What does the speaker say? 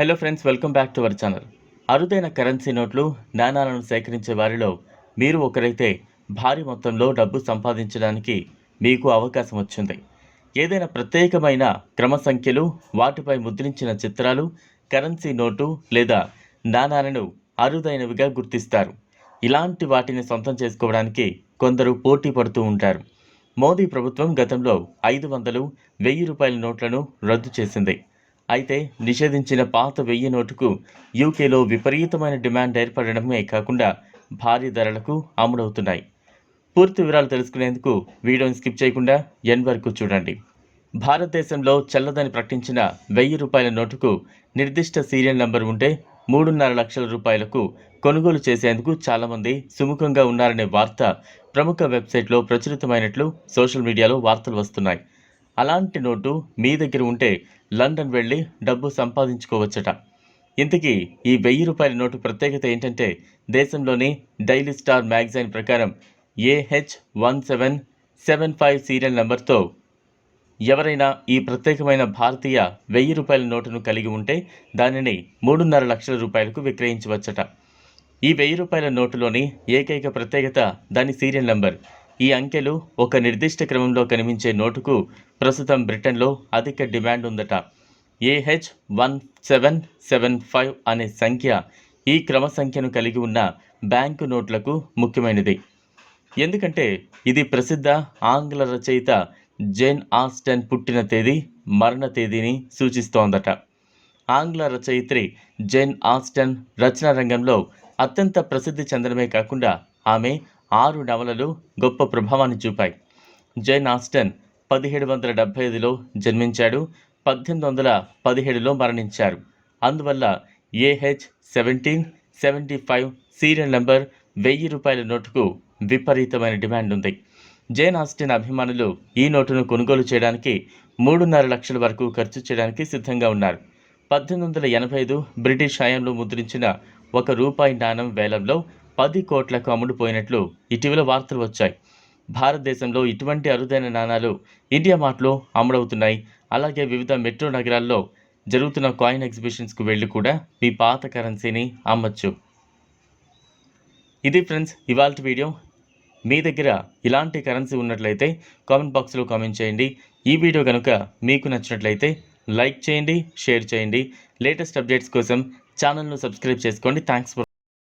Hello friends welcome back to our channel అరుదైన currency నోట్లు నాణాలను సేకరించే వారిలో మీరు ఒకరైతే భారీ మొత్తంలో డబ్బు సంపాదించడానికి మీకు అవకాశం వచ్చింది. ఏదైనా ప్రత్యేకమైన క్రమ సంఖ్యలు వాటిపై ముద్రించిన చిత్రాలు కరెన్సీ నోటు లేదా నాణాలను అరుదైనవిగా గుర్తిస్తారు. ఇలాంటి వాటిని సొంతం చేసుకోవడానికి కొందరు పోటీ పడుతూ ఉంటారు. మోదీ ప్రభుత్వం గతంలో ఐదు వందలు వెయ్యి రూపాయల నోట్లను రద్దు చేసింది. అయితే నిషేధించిన పాత వెయ్యి నోటుకు యూకేలో విపరీతమైన డిమాండ్ ఏర్పడడమే కాకుండా భారీ ధరలకు అమ్ముడవుతున్నాయి పూర్తి వివరాలు తెలుసుకునేందుకు వీడియోని స్కిప్ చేయకుండా ఎన్ వరకు చూడండి. భారతదేశంలో చెల్లదని ప్రకటించిన వెయ్యి రూపాయల నోటుకు నిర్దిష్ట సీరియల్ నంబర్ ఉంటే మూడున్నర లక్షల రూపాయలకు కొనుగోలు చేసేందుకు చాలామంది సుముఖంగా ఉన్నారనే వార్త ప్రముఖ వెబ్సైట్లో ప్రచురితమైనట్లు సోషల్ మీడియాలో వార్తలు వస్తున్నాయి. అలాంటి నోటు మీ దగ్గర ఉంటే లండన్ వెళ్ళి డబ్బు సంపాదించుకోవచ్చట. ఇంతకీ ఈ వెయ్యి రూపాయల నోటు ప్రత్యేకత ఏంటంటే దేశంలోని డైలీ స్టార్ మ్యాగజైన్ ప్రకారం AH one seven seven five serial నంబర్తో ఎవరైనా ఈ ప్రత్యేకమైన భారతీయ వెయ్యి రూపాయల నోటును కలిగి ఉంటే దానిని మూడున్నర లక్షల రూపాయలకు విక్రయించవచ్చట. ఈ వెయ్యి రూపాయల నోటులోని ఏకైక ప్రత్యేకత దాని సీరియల్ నంబర్ ఈ అంకెలు ఒక నిర్దిష్ట క్రమంలో కనిపించే నోటుకు ప్రస్తుతం బ్రిటన్లో అధిక డిమాండ్ ఉందట. AH one seven seven five అనే సంఖ్య ఈ క్రమ సంఖ్యను కలిగి ఉన్న బ్యాంకు నోట్లకు ముఖ్యమైనది. ఎందుకంటే ఇది ప్రసిద్ధ ఆంగ్ల రచయిత జేన్ ఆస్టన్ పుట్టిన తేదీ మరణ తేదీని సూచిస్తోందట. ఆంగ్ల రచయిత్రి జేన్ ఆస్టన్ రచనా రంగంలో అత్యంత ప్రసిద్ధి చెందడమే కాకుండా ఆమె ఆరు నవలలు గొప్ప ప్రభావాన్ని చూపాయి. జైన్ ఆస్టన్ పదిహేడు వందల డెబ్భై ఐదులో జన్మించాడు పద్దెనిమిది వందల పదిహేడులో మరణించారు. అందువల్ల AH seventeen seventy five serial number వెయ్యి రూపాయల నోటుకు విపరీతమైన డిమాండ్ ఉంది. జైన్ ఆస్టిన్ అభిమానులు ఈ నోటును కొనుగోలు చేయడానికి మూడున్నర లక్షల వరకు ఖర్చు చేయడానికి సిద్ధంగా ఉన్నారు. పద్దెనిమిది వందల ఎనభై ఐదు బ్రిటిష్ హయాంలో ముద్రించిన ఒక రూపాయి నాణం వేలంలో పది కోట్లకు అమ్ముడుపోయినట్లు ఇటీవల వార్తలు వచ్చాయి. భారతదేశంలో ఇటువంటి అరుదైన నాణాలు ఇండియా మార్ట్లో అమ్ముడవుతున్నాయి. అలాగే వివిధ మెట్రో నగరాల్లో జరుగుతున్న కాయిన్ ఎగ్జిబిషన్స్కు వెళ్ళి కూడా మీ పాత కరెన్సీని అమ్మచ్చు. ఇది ఫ్రెండ్స్ ఇవాళ వీడియో. మీ దగ్గర ఇలాంటి కరెన్సీ ఉన్నట్లయితే కామెంట్ బాక్స్లో కామెంట్ చేయండి. ఈ వీడియో కనుక మీకు నచ్చినట్లయితే లైక్ చేయండి షేర్ చేయండి. లేటెస్ట్ అప్డేట్స్ కోసం ఛానల్ను సబ్స్క్రైబ్ చేసుకోండి. Thanks for